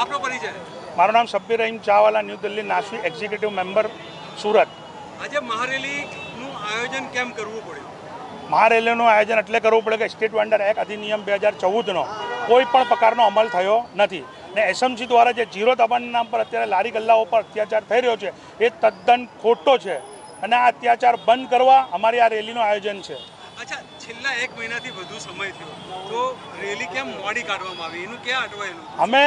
આપનો પરિચય? મારું નામ Sabbir Rahim Chawala new Delhi NASVI executive member Surat. આજે મહારેલીનું આયોજન કેમ કરવું પડ્યું? મહારેલીનું આયોજન એટલે કરવું પડે કે સ્ટેટ વન્ડર એક્ટ અધિનિયમ બે હજાર ચૌદનો કોઈ પણ પ્રકારનો અમલ થયો નથી. ને એસએમસી દ્વારા જે જીરો દબાણના નામ પર અત્યારે લારી ગલ્લાઓ પર અત્યાચાર થઈ રહ્યો છે એ તદ્દન ખોટો છે. અને આ અત્યાચાર બંધ કરવા અમારી આ રેલીનું આયોજન છે. અચ્છા છેલ્લા એક મહિનાથી વધુ સમય થયો. તો રેલી કેમ મોડી કાઢવામાં આવી? એનું ક્યાં અટવાયેલું? અમે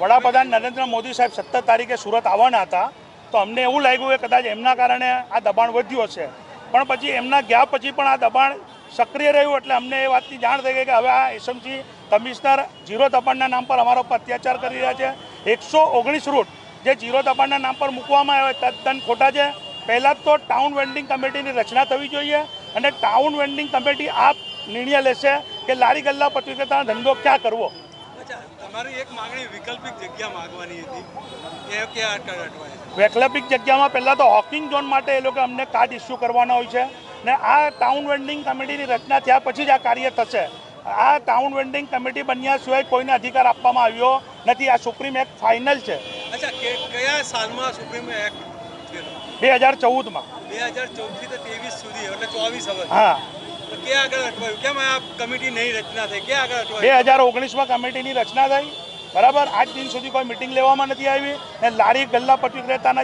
વડાપ્રધાન નરેન્દ્ર મોદી સાહેબ સત્તર તારીખે સુરત આવવાના હતા, તો અમને એવું લાગ્યું કે કદાચ એમના કારણે આ દબાણ વધ્યું હશે પણ પછી એમના ગયા પછી પણ આ દબાણ સક્રિય રહ્યું એટલે અમને એ વાતની જાણ થઈ ગઈ કે હવે આ એસએમસી કમિશનર જીરો દબાણના નામ પર અમારા ઉપર અત્યાચાર કરી રહ્યા છે. એકસો ઓગણીસ રૂટ જે જીરો દબાણના નામ પર મૂકવામાં આવે તદ્દન ખોટા છે. પહેલાં તો ટાઉન વેન્ડિંગ કમિટીની રચના થવી જોઈએ અને ટાઉન વેન્ડિંગ કમિટી આ નિર્ણય લેશે કે લારી ગલ્લા પત્રિકાનો ધંધો ક્યાં કરવો. તમારી એક માંગણી વૈકલ્પિક જગ્યા માંગવાની હતી. એ ક્યાં અટવાય વૈકલ્પિક જગ્યામાં પહેલાં તો હોકિંગ ઝોન માટે એ લોકો અમને કાર્ડ ઇસ્યુ કરવાના હોય છે ને આ ટાઉન વેન્ડિંગ કમિટીની રચના થયા પછી જ આ કાર્ય થશે. આ ટાઉન વેન્ડિંગ કમિટી બન્યા સિવાય કોઈને અધિકાર આપવામાં આવ્યો નથી. આ સુપ્રીમ એક્ટ ફાઇનલ છે. અચ્છા કે કયા સાલમાં સુપ્રીમ એક્ટ બે હજાર ચૌદમાં. બે હજાર ચૌદથી તો ત્રેવીસ સુધી એટલે ચોવીસ હા. ક્યાં આગળ અટવાયું? કેમ આ કમિટી નહીં રચના થઈ? ક્યાં આગળ બે હજાર ઓગણીસમાં કમિટીની રચના થઈ. બરાબર? આજ દિન સુધી કોઈ મિટિંગ લેવામાં નથી આવી ને લારી ગલ્લા પટ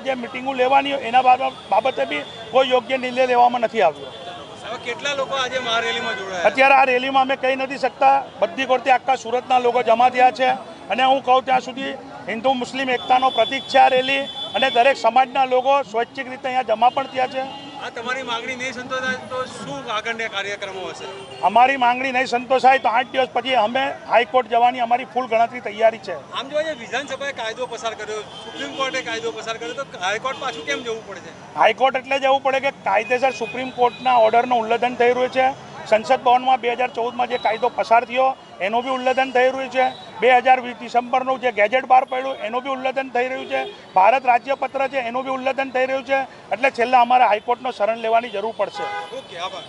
જે મિટિંગો લેવાની હોય એના બાબતે બી કોઈ યોગ્ય નિર્ણય લેવામાં નથી આવ્યો. કેટલા લોકો આજે મહારેલીમાં જોડાયા? અત્યારે આ રેલીમાં અમે કહી નથી શકતા. બધી કોરથી આખા સુરતના લોકો જમા થયા છે. અને હું કહું ત્યાં સુધી હિન્દુ મુસ્લિમ એકતાનો પ્રતિક છે આ રેલી. અને દરેક સમાજના લોકો સ્વૈચ્છિક રીતે અહીંયા જમા પણ થયા છે. આ તમારી માંગણી નહીં સંતોષાય તો શું આગળના કાર્યક્રમો હશે? અમારી માંગણી નહીં સંતોષાય તો આઠ દિવસ પછી અમે હાઈકોર્ટ જવાની અમારી ફૂલ ગણતરી તૈયારી છે. આમ જઈએ વિધાનસભાએ કાયદો પસાર કર્યો સુપ્રીમ કોર્ટે કાયદો પસાર કર્યો તો હાઈકોર્ટ પાછું કેમ જવું પડે છે? હાઈકોર્ટ એટલે જવું પડે કે કાયદેસર સુપ્રીમ કોર્ટના ઓર્ડરનું ઉલ્લંઘન થઈ રહ્યું છે. સંસદ ભવનમાં બે હજાર ચૌદમાં જે કાયદો પસાર થયો એનું બી ઉલ્લંઘન થઈ રહ્યું છે. બે હજાર વીસ ડિસેમ્બરનું જે ગેજેટ બહાર પડ્યું, એનું બી ઉલ્લંઘન થઈ રહ્યું છે. ભારત રાજ્યપત્ર છે, એનું બી ઉલ્લંઘન થઈ રહ્યું છે. એટલે છેલ્લા અમારે હાઈકોર્ટનો શરણ લેવાની જરૂર પડશે. ઓકે, આભાર.